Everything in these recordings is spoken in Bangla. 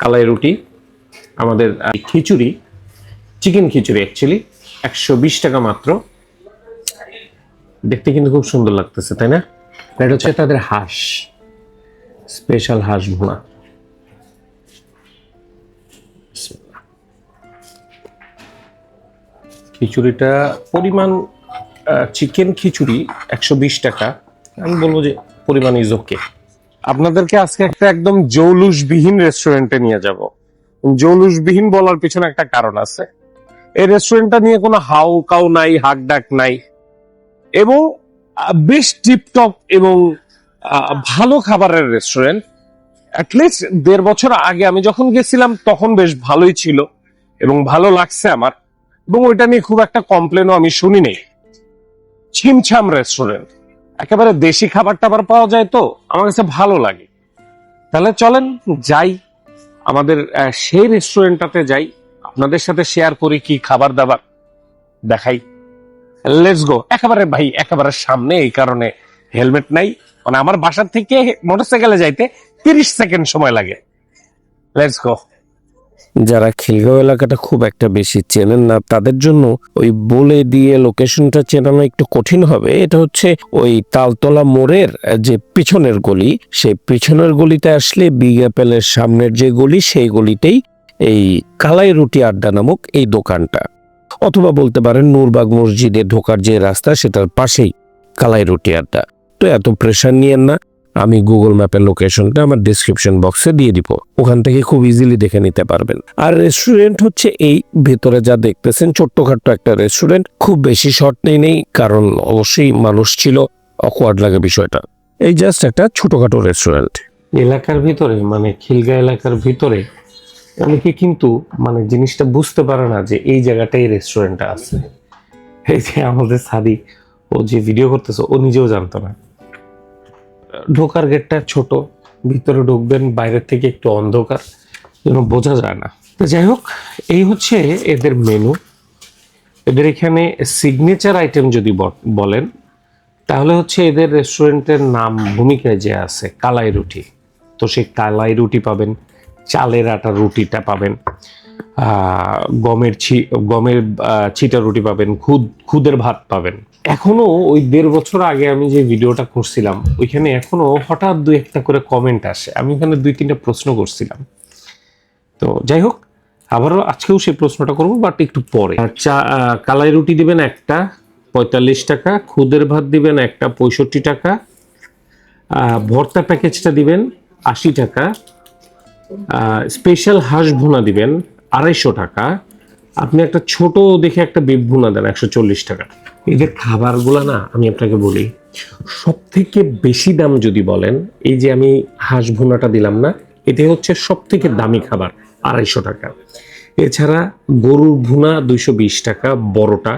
কালাই রুটি, আমাদের খিচুড়ি, চিকেন খিচুড়ি অ্যাকচুয়ালি একশো বিশ টাকা মাত্র। দেখতে কিন্তু খুব সুন্দর লাগতেছে, তাই না? এটা হচ্ছে তাদের হাঁস স্পেশাল হাঁস ভুনা। খিচুড়িটা পরিমাণ চিকেন খিচুড়ি একশো বিশ টাকা। আমি বলব যে পরিমাণ ইজ ওকে আপনাদেরকে আজকে একটা একদম জৌলুসবিহীন রেস্টুরেন্টে নিয়ে যাব। জৌলুসবিহীন বলার পিছনে একটা কারণ আছে। এই রেস্টুরেন্টটা নিয়ে কোনো হাউ কাউ নাই হাক ডাক নাই। এবং বেশ টিপটপ এবং ভালো খাবারের রেস্টুরেন্ট অ্যাটলিস্ট দেড় বছর আগে আমি যখন গেছিলাম, তখন বেশ ভালোই ছিল এবং ভালো লাগছে আমার। এবং ওইটা নিয়ে খুব একটা কমপ্লেনও আমি শুনি নেই ছিমছাম রেস্টুরেন্ট একেবারে দেশি খাবার টাবার পাওয়া যায় তো, আমার কাছে ভালো লাগে। তাহলে চলেন যাই, আমাদের সেই রেস্টুরেন্টটাতে যাই, আপনাদের সাথে শেয়ার করি কি খাবার দাবার দেখাই। লেটস গো একেবারে ভাই, একেবারে সামনে, এই কারণে হেলমেট নাই। মানে আমার বাসার থেকে মোটরসাইকেলে যাইতে তিরিশ সেকেন্ড সময় লাগে। লেটস গো যারা খিলগাঁও এলাকাটা খুব একটা বেশি চেনেন না, তাদের জন্য ওই বলে দিয়ে লোকেশনটা চেনানো একটু কঠিন হবে। এটা হচ্ছে ওই তালতলা মোড়ের যে পিছনের গলি, সেই পিছনের গলিতে আসলে বিগ অ্যাপেলের সামনের যে গলি, সেই গলিতেই এই কালাই রুটি আড্ডা নামক এই দোকানটা। অথবা বলতে পারেন নূরবাগ মসজিদে ঢোকার যে রাস্তা, সেটার পাশেই কালাই রুটি আড্ডা। তো এত প্রেশার নিয়েন না। আমি গুগল ম্যাপের লোকেশনটা আমার ডিসক্রিপশন বক্সে দিয়ে দিব। ওখান থেকে খুব ইজিলি দেখে নিতে পারবেন। আর রেস্টুরেন্ট হচ্ছে এই ভেতরে যা দেখতেছেন, ছোট্টখাট্ট একটা রেস্টুরেন্ট খুব বেশি শর্ট নেই নেই, কারণ অবশ্যই মানুষ ছিল অকওয়ার্ড লাগে বিষয়টা। এই জাস্ট একটা ছোটখাটো রেস্টুরেন্ট এলাকার ভিতরে মানে খিলগা এলাকার ভিতরে, অনেকে কিন্তু মানে জিনিসটা বুঝতে পারে না যে এই জায়গাটাই রেস্টুরেন্টটা আছে। এই যে আমাদের সাদিক, ও যে ভিডিও করতেছে, ও নিজেও জানতো না। ঢোকার গেটটা ছোট, ভিতরে ঢুকবেন, বাইরের থেকে একটু অন্ধকার, যেন বোঝা যায় না। তো যাই হোক, এই হচ্ছে এদের মেনু এদের এখানে সিগনেচার আইটেম যদি বলেন, তাহলে হচ্ছে এদের রেস্টুরেন্টের নাম, ভূমিকায় যে আছে, কালাই রুটি। তো সেই কালাই রুটি পাবেন, চালের আটার রুটিটা পাবেন গমের ছি, গমের ছিটা রুটি পাবেন, খুদ, খুদের ভাত পাবেন। এখনও ওই দেড় বছর আগে আমি যে ভিডিওটা করছিলাম, ওইখানে এখনও হঠাৎ দুই একটা করে কমেন্ট আসে। আমি ওখানে দুই তিনটা প্রশ্ন করছিলাম। তো যাই হোক, আবারও আজকেও সেই প্রশ্নটা করব বাট একটু পরে। চা কালাই রুটি দিবেন একটা, পঁয়তাল্লিশ টাকা। খুদের ভাত দিবেন একটা, পঁয়ষট্টি টাকা। ভর্তা প্যাকেজটা দিবেন আশি টাকা। স্পেশাল হাঁস ভুনা দিবেন আড়াইশো টাকা। আপনি একটা ছোট দেখে একটা বিপ ভুনা দেন, একশো চল্লিশ টাকা। এদের খাবারগুলো না, আমি আপনাকে বলি সব থেকে বেশি দাম যদি বলেন, এই যে আমি হাঁস ভুনাটা দিলাম না, এটা হচ্ছে সব থেকে দামি খাবার, আড়াইশো টাকা। এছাড়া গরুর ভুনা দুইশো বিশ টাকা, বড়টা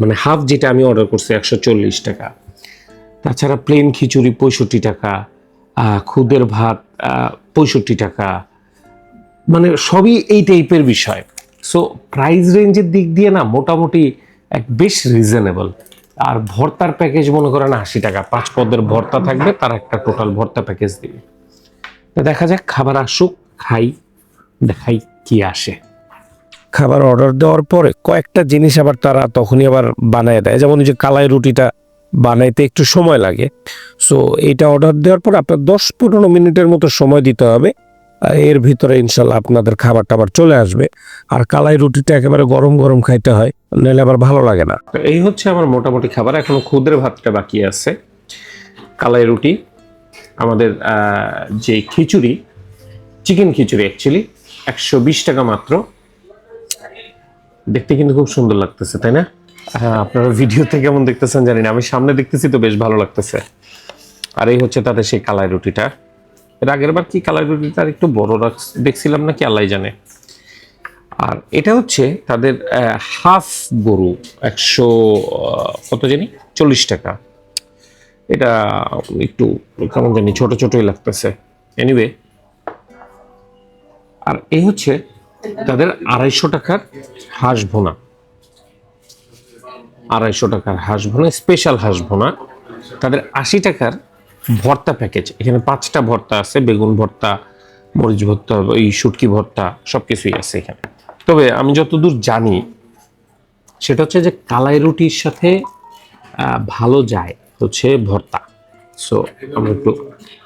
মানে হাফ যেটা আমি অর্ডার করছি, একশো চল্লিশ টাকা। তাছাড়া প্লেন খিচুড়ি পঁয়ষট্টি টাকা খুদের ভাত পঁয়ষট্টি টাকা। মানে সবই এই টাইপের বিষয়। সো প্রাইস রেঞ্জের দিক দিয়ে না মোটামুটি এক বেশ রিজনেবল আর ভর্তার প্যাকেজ মনে করেন আশি টাকা। পাঁচ পদের ভর্তা থাকবে, তার একটা টোটাল ভর্তা প্যাকেজ দিবে। দেখা যাক খাবার আসুক, খাই, দেখাই কি আসে। খাবার অর্ডার দেওয়ার পরে কয়েকটা জিনিস আবার তারা তখনই আবার বানায় দেয়। যেমন যে কালাই রুটিটা বানাইতে একটু সময় লাগে। সো এটা অর্ডার দেওয়ার পর আপনার দশ পনেরো মিনিটের মতো সময় দিতে হবে। এর ভিতরে ইনশাল্লাহ আপনাদের খাবার টাবার চলে আসবে। আর কালাই রুটিটা একেবারে গরম গরম খাইতে হয়, নাহলে আবার ভালো লাগে না। এই হচ্ছে আমার মোটামুটি খাবার। এখনও ক্ষুদ্র ভাতটা বাকি আছে, কালাই রুটি, আমাদের যে খিচুড়ি, চিকেন খিচুড়ি অ্যাকচুয়ালি একশো বিশ টাকা মাত্র। দেখতে কিন্তু খুব সুন্দর লাগতেছে, তাই না? হ্যাঁ আপনারা ভিডিওতে কেমন দেখতেছেন জানি না, আমি সামনে দেখতেছি তো বেশ ভালো লাগতেছে। আর এই হচ্ছে তাদের সেই কালাই রুটিটা। এর আগের বার কি কালাই রুটিটা আর একটু বড় দেখছিলাম না কি আল্লাহ জানে। আর এটা হচ্ছে তাদের হাফ গরু, একশো কত জানি? চল্লিশ টাকা। এটা একটু কেমন জানি ছোট ছোটই লাগতেছে। এনিওয়ে আর এই হচ্ছে তাদের আড়াইশো টাকার হাঁস ভোনা। আড়াইশো টাকার হাঁস ভোনা স্পেশাল হাঁস ভোনা। তাদের আশি টাকার ভর্তা প্যাকেজ এখানে পাঁচটা ভর্তা আছে, বেগুন ভর্তা, মরিচ ভর্তা, এই শুটকি ভর্তা সব কিছুই আছে এখানে। তবে আমি যতদূর জানি, সেটা হচ্ছে যে কালাই রুটির সাথে ভালো যায় হচ্ছে ভর্তা। সো আমরা একটু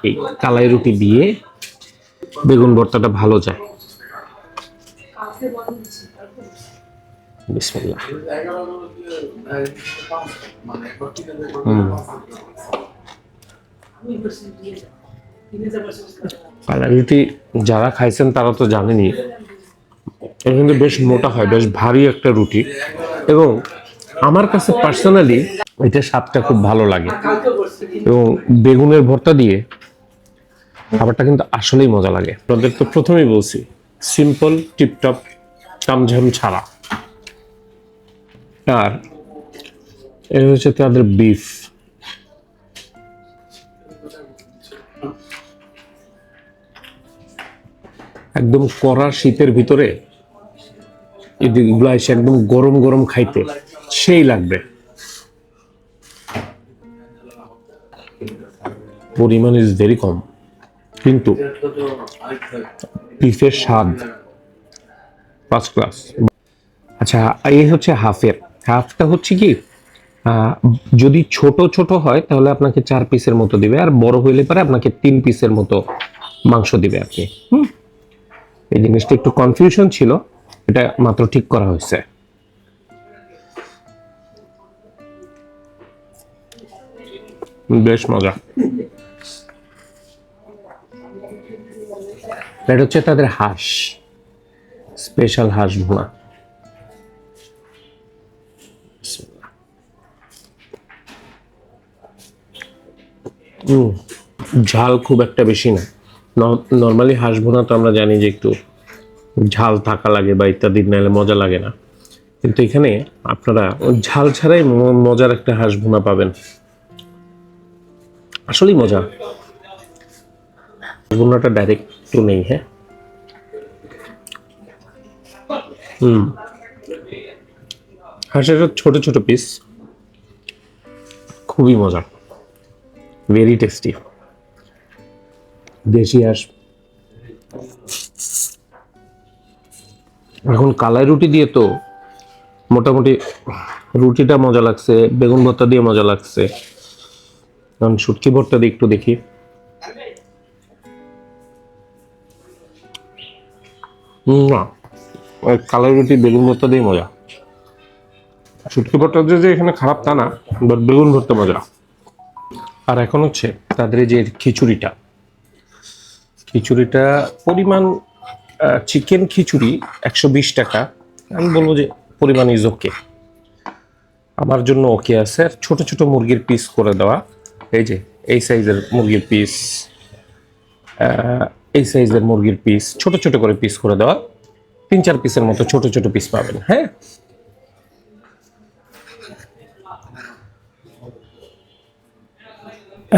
এই কালাই রুটি দিয়ে বেগুন ভর্তাটা ভালো যায়। বিসমিল্লাহ। হুম যারা খাইছেন তারা তো জানেনি এটা কিন্তু বেশ মোটা হয়, বেশ ভারী একটা রুটি। এবং আমার কাছে পার্সোনালি এটা স্বাদটা খুব ভালো লাগে। এবং বেগুনের ভর্তা দিয়ে খাবারটা কিন্তু আসলেই মজা লাগে। আপনাদের তো প্রথমেই বলছি সিম্পল টিপটপ কামঝাম ছাড়া। আর এটা হচ্ছে তাদের বিফ একদম কড়া শীতের ভিতরে এগুলো এসে একদম গরম গরম খাইতে সেই লাগবে। পরিমাণ ইজ ভেরি কম। কিন্তু বিফের স্বাদ ফার্স্ট ক্লাস আচ্ছা এই হচ্ছে হাফের হাফটা হচ্ছে কি যদি ছোট ছোট হয় তাহলে আপনাকে চার পিসের মতো দিবে, আর বড় হইলে পরে আপনাকে তিন পিসের মতো মাংস দিবে কি হুম? এই জিনিসটা একটু কনফিউশন ছিল, এটা মাত্র ঠিক করা হয়েছে। বেশ মজা। এটা হচ্ছে তাদের হাঁস স্পেশাল হাঁস ভুনা। ঝাল খুব একটা বেশি না। নর্মালি হাঁস ভুনা তো আমরা জানি যে একটু ঝাল থাকা লাগে বা ইত্যাদি, নাহলে মজা লাগে না। কিন্তু এখানে আপনারা ঝাল ছাড়াই মজার একটা হাঁস ভুনা পাবেন। আসলেই মজা। ভুনাটা ডাইরেক্ট তো নেই হ্যাঁ? হুম। হাঁসের ছোট ছোট পিস খুবই মজা। ভেরি টেস্টি দেশি হাঁস। এখন কালাই রুটি দিয়ে তো মোটামুটি রুটিটা মজা লাগছে, বেগুন ভর্তা দিয়ে মজা লাগছে। এখন শুটকি ভর্তা দিয়ে একটু দেখি। না কালাই রুটি, বেগুন ভর্তা দিয়ে মজা। শুটকি ভর্তা যে এখানে খারাপ তা না বাট বেগুন ভর্তা মজা। আর এখন হচ্ছে তাদের যে খিচুড়িটা। খিচুড়িটা পরিমাণ চিকেন খিচুড়ি একশো বিশ টাকা। আমি বলব যে পরিমাণ ইজ ওকে আমার জন্য ওকে আছে। আর ছোট ছোট মুরগির পিস করে দেওয়া। এই যে, এই সাইজের মুরগির পিস এই সাইজের মুরগির পিস ছোট ছোট করে পিস করে দেওয়া। তিন চার পিসের মতো ছোট ছোট পিস পাবেন হ্যাঁ?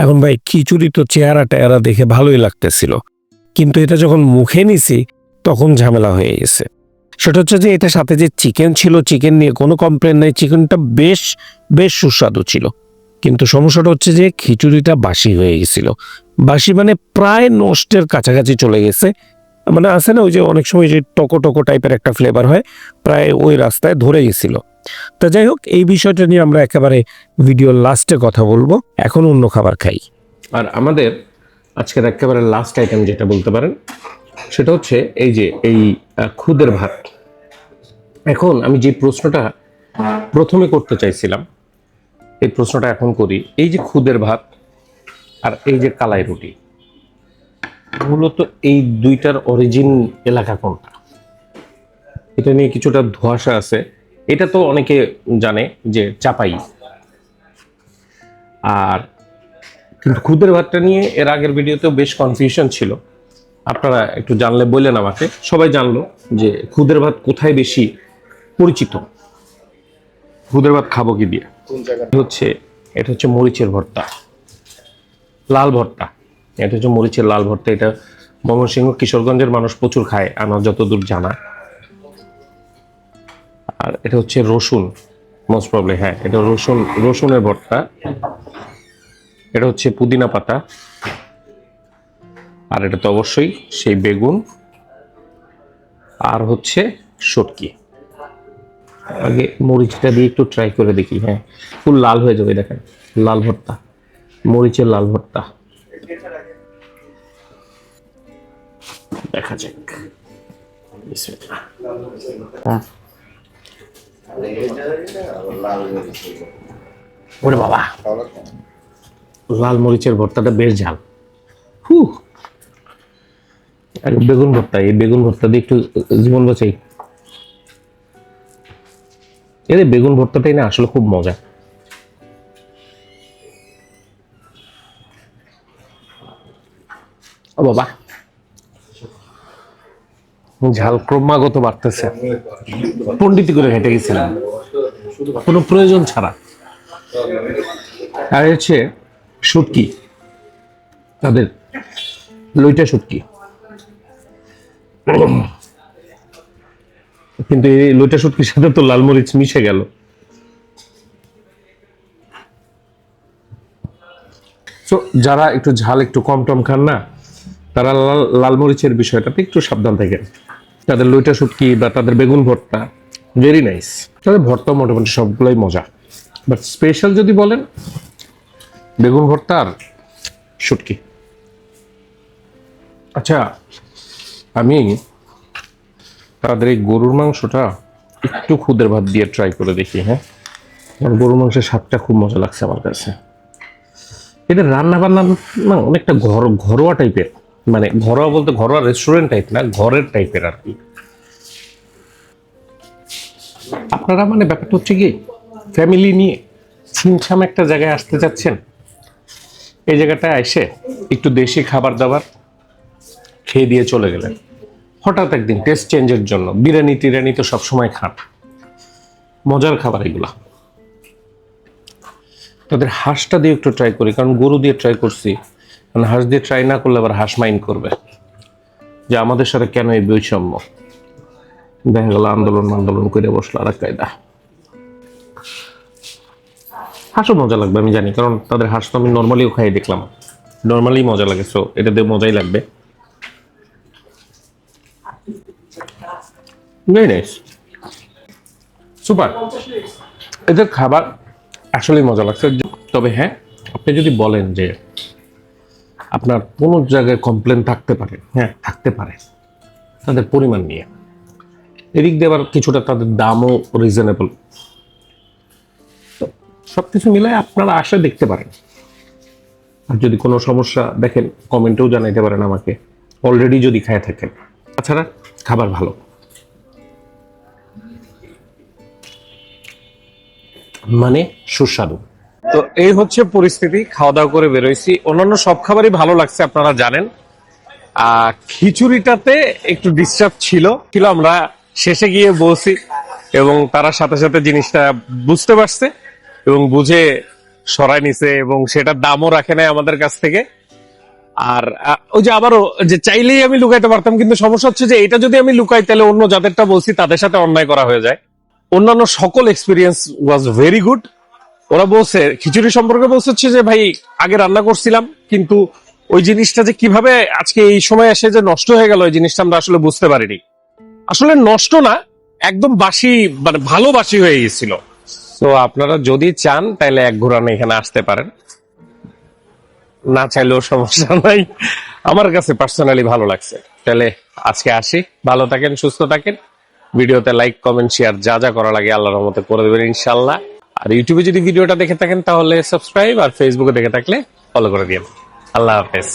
এখন ভাই, খিচুড়ি তো চেহারা টেহারা দেখে ভালোই লাগতেছিল। কিন্তু এটা যখন মুখে নিছি, তখন ঝামেলা হয়ে গেছে। সেটা হচ্ছে যে এটা সাথে যে চিকেন ছিল চিকেন নিয়ে কোনো কমপ্লেন নাই চিকেনটা বেশ বেশ সুস্বাদু ছিল। কিন্তু সমস্যাটা হচ্ছে যে খিচুড়িটা বাসি হয়ে গেছিল। বাসি মানে প্রায় নষ্টের কাছাকাছি চলে গেছে। মানে আছে না, ওই যে অনেক সময় যে টকো টকো টাইপের একটা ফ্লেভার হয়, প্রায় ওই রাস্তায় ধরে গেছিল। তা যাই হোক, এই বিষয়টা নিয়ে আমরা একেবারে ভিডিওর লাস্টে কথা বলব। এখন অন্য খাবার খাই। আর আমাদের আজকের একেবারে লাস্ট আইটেম যেটা বলতে পারেন, সেটা হচ্ছে এই যে এই খুদের ভাত। এখন আমি যে প্রশ্নটা প্রথমে করতে চাইছিলাম, এই প্রশ্নটা এখন করি। এই যে খুদের ভাত আর এই যে কালাই রুটি, মূলত এই দুইটার অরিজিন এলাকা কোনটা? এটা নিয়ে কিছুটা ধোঁয়াশা আছে। এটা তো অনেকে জানে যে চাপাই। আর কিন্তু খুদের ভাতটা নিয়ে এর আগের ভিডিওতেও বেশ কনফিউশন ছিল। আপনারা একটু জানলে বললেন আমাকে। সবাই জানলো যে খুদের ভাত কোথায় বেশি পরিচিত? খুদের ভাত খাব কি দিয়ে? হচ্ছে এটা হচ্ছে মরিচের ভর্তা। লাল ভর্তা। এটা হচ্ছে মরিচের লাল ভর্তা। এটা ময়মনসিংহ কিশোরগঞ্জের মানুষ প্রচুর খায় আমার যতদূর জানা। আর এটা হচ্ছে রসুন মোস্ট প্রবলেম হ্যাঁ এটা রসুন রসুনের ভর্তা। এটা হচ্ছে পুদিনা পাতা। আর এটা তো অবশ্যই সেই বেগুন। আর হচ্ছে সটকি আগে মরিচটা দিয়ে একটু ট্রাই করে দেখি হ্যাঁ। ফুল লাল হয়ে যাবে দেখেন। লাল ভর্তা। মরিচের লাল ভর্তা। দেখা যাক। হুম। ওরে বাবা। লাল মরিচের ভর্তাটা বেশ ঝাল। হু। আর বেগুন ভর্তা, এই বেগুন ভর্তা দিয়ে একটু জীবন বাঁচাই। এর বেগুন ভর্তাটাই না আসলে খুব মজা। ও বাবা। ঝাল ক্রমাগত বাড়তেছে। পন্ডিতি করে হেঁটে গেছিলাম। কোনো প্রয়োজন ছাড়া। আর হচ্ছে শুটকি তাদের। লইটা শুটকি কিন্তু এই লইটা শুটকির সাথে তো লাল মরিচ মিশে গেল। তো যারা একটু ঝাল একটু কম টম খান না, তারা লাল বিষয়টাতে একটু সাবধান থাকেন। তাদের লইটা শুটকি বা তাদের বেগুন ভর্তা ভেরি নাইস তাদের ভর্তা মোটামুটি সবগুলোই মজা। বাট স্পেশাল যদি বলেন বেগুন ভর্তা আর শুটকি আচ্ছা আমি তাদের এই গরুর মাংসটা একটু খুদের ভাত দিয়ে ট্রাই করে দেখি হ্যাঁ? কারণ গরুর মাংসের স্বাদটা খুব মজা লাগছে আমার কাছে। এদের রান্না বান্না না অনেকটা ঘর ঘরোয়া টাইপের মানে ঘরোয়া বলতে ঘরোয়া রেস্টুরেন্ট টাইপ না ঘরের টাইপের আর কি। আপনারা মানে ব্যাপারটা হচ্ছে কি ফ্যামিলি নিয়ে ছিমছাম একটা জায়গায় আসতে যাচ্ছেন এই জায়গাটায় এসে একটু দেশি খাবার দাবার খেয়ে দিয়ে চলে গেলেন। হঠাৎ একদিন টেস্ট চেঞ্জের জন্য, বিরিয়ানি, টিরিয়ানি তো সবসময় খান। মজার খাবার এগুলা। তাদের হাঁসটা দিয়ে একটু ট্রাই করি, কারণ গরু দিয়ে ট্রাই করছি। মানে হাঁস দিয়ে ট্রাই না করলে আবার হাঁস মাইন্ড করবে। যে আমাদের সাথে কেন এই বৈষম্য? দেখা গেল আন্দোলন আন্দোলন করে বসল আর এক কায়দা। হাঁসও মজা লাগবে, আমি জানি, কারণ তাদের হাঁস তো আমি নর্মালিও খাই, দেখলাম। নর্মালি মজা লাগে সো এটা দিয়ে মজাই লাগবে। সুপার এদের খাবার আসলেই মজা লাগছে তবে হ্যাঁ আপনি যদি বলেন যে আপনার কোনো জায়গায় কমপ্লেন থাকতে পারে হ্যাঁ থাকতে পারে, তাদের পরিমাণ নিয়ে। এদিক দিয়ে আবার কিছুটা তাদের দামও রিজনেবল সব কিছু মিলাই আপনারা আসলে দেখতে পারেন। আর যদি কোনো সমস্যা, দেখেন, কমেন্টেও জানাইতে পারেন আমাকে। অলরেডি যদি খায় থাকেন। তাছাড়া খাবার ভালো। মানে সুস্বাদু। তো এই হচ্ছে পরিস্থিতি খাওয়া দাওয়া করে বেরোইছি। অন্যান্য সব খাবারই ভালো লাগছে, আপনারা জানেন। খিচুড়িটাতে একটু ডিস্টার্ব ছিল। ছিল আমরা শেষে গিয়ে বসি এবং তারা সাথে সাথে জিনিসটা বুঝতে পারছে। এবং বুঝে সরাই নিছে এবং সেটার দামও রাখে নাই আমাদের কাছ থেকে। আর ওই যে আবারও, যে চাইলেই আমি লুকাইতে পারতাম, কিন্তু সমস্যা হচ্ছে যে এটা যদি আমি লুকাই, তাহলে অন্য যাদেরটা বলছি, তাদের সাথে অন্যায় করা হয়ে যায়। অন্যান্য সকল এক্সপিরিয়েন্স ওয়াজ ভেরি গুড ওরা বলছে, খিচুড়ি সম্পর্কে বলছে হচ্ছে যে, ভাই, আগে রান্না করছিলাম, কিন্তু ওই জিনিসটা যে কীভাবে আজকে এই সময় এসে যে নষ্ট হয়ে গেল, ওই জিনিসটা আমরা আসলে বুঝতে পারিনি। আসলে নষ্ট না, একদম বাসি মানে ভালো বাসি হয়ে গেছিল তো আপনারা যদি চান তাহলে এক ঘোরানো এখানে আসতে পারেন। না চাইলেও সমস্যা নাই। আমার কাছে পার্সোনালি ভালো লাগছে। তাহলে আজকে আসি। ভালো থাকেন, সুস্থ থাকেন। ভিডিওতে লাইক কমেন্ট শেয়ার যা যা করা লাগে আল্লাহর রহমতে করে দেবেন ইনশাল্লাহ আর ইউটিউবে যদি ভিডিওটা দেখে থাকেন, তাহলে সাবস্ক্রাইব আর ফেসবুকে দেখে থাকলে ফলো করে দিন আল্লাহ হাফেজ।